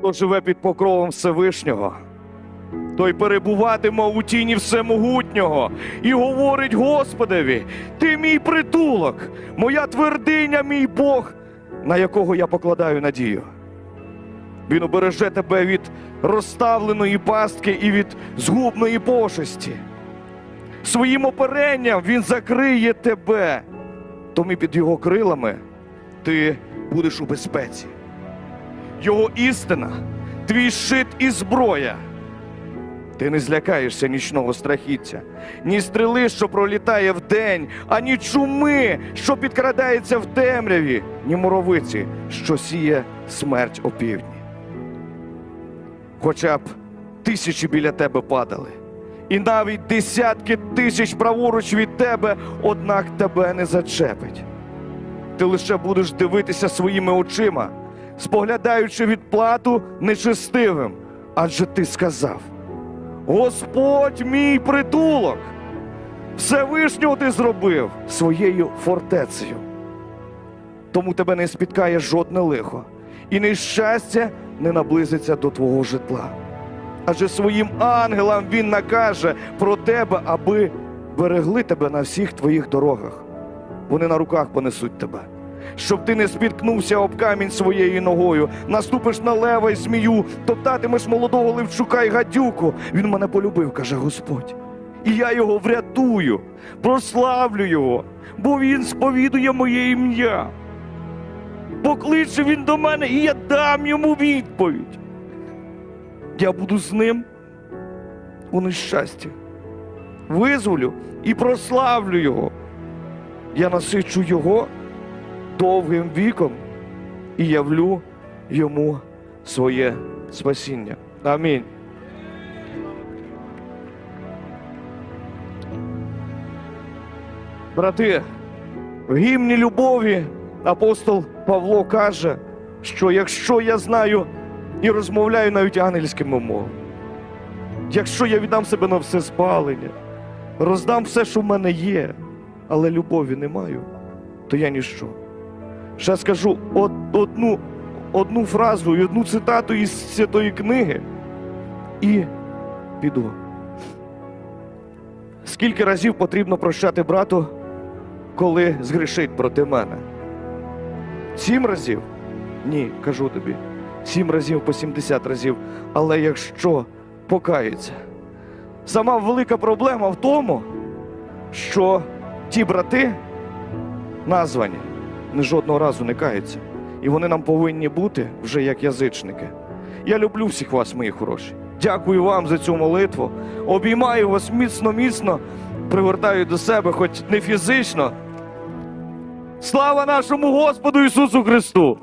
Хто живе під покровом Всевишнього, той перебуватиме у тіні Всемогутнього і говорить Господеві: Ти мій притулок, моя твердиня, мій Бог, на якого я покладаю надію. Він обереже тебе від розставленої пастки і від згубної пошесті. Своїм оперенням він закриє тебе, тому під його крилами ти будеш у безпеці. Його істина, твій щит і зброя. Ти не злякаєшся нічного страхіття, ні стріли, що пролітає вдень, ані чуми, що підкрадається в темряві, ні муровиці, що сіє смерть опівдні. Хоча б тисячі біля тебе падали, і навіть десятки тисяч праворуч від тебе, однак тебе не зачепить. Ти лише будеш дивитися своїми очима, споглядаючи відплату нечестивим, адже ти сказав: Господь мій притулок, Всевишнього ти зробив своєю фортецею. Тому тебе не спіткає жодне лихо, і нещастя не наблизиться до твого житла. Адже своїм ангелам він накаже про тебе, аби берегли тебе на всіх твоїх дорогах. Вони на руках понесуть тебе, щоб ти не спіткнувся об камінь своєю ногою, наступиш на лева й змію, топтатимеш молодого левчука й гадюку. Він мене полюбив, каже Господь. І я його врятую, прославлю його, бо він сповідує моє ім'я. Покличе він до мене, і я дам йому відповідь. Я буду з ним у нещасті. Визволю і прославлю його. Я насичу його довгим віком і явлю йому своє спасіння. Амінь. Брати, в гімні любові апостол Павло каже, що якщо я знаю і розмовляю навіть ангельськими мовами, якщо я віддам себе на все спалення, роздам все, що в мене є, але любові не маю, то я ніщо. Ще скажу од, одну, одну фразу і одну цитату із святої книги і піду. Скільки разів потрібно прощати брату, коли згрішить проти мене? Сім разів? Ні, кажу тобі. Сім разів по 70 разів. Але якщо покається, сама велика проблема в тому, що ті брати названі не жодного разу не каються. І вони нам повинні бути вже як язичники. Я люблю всіх вас, мої хороші. Дякую вам за цю молитву. Обіймаю вас міцно, міцно, привертаю до себе, хоч не фізично. Слава нашому Господу Ісусу Христу!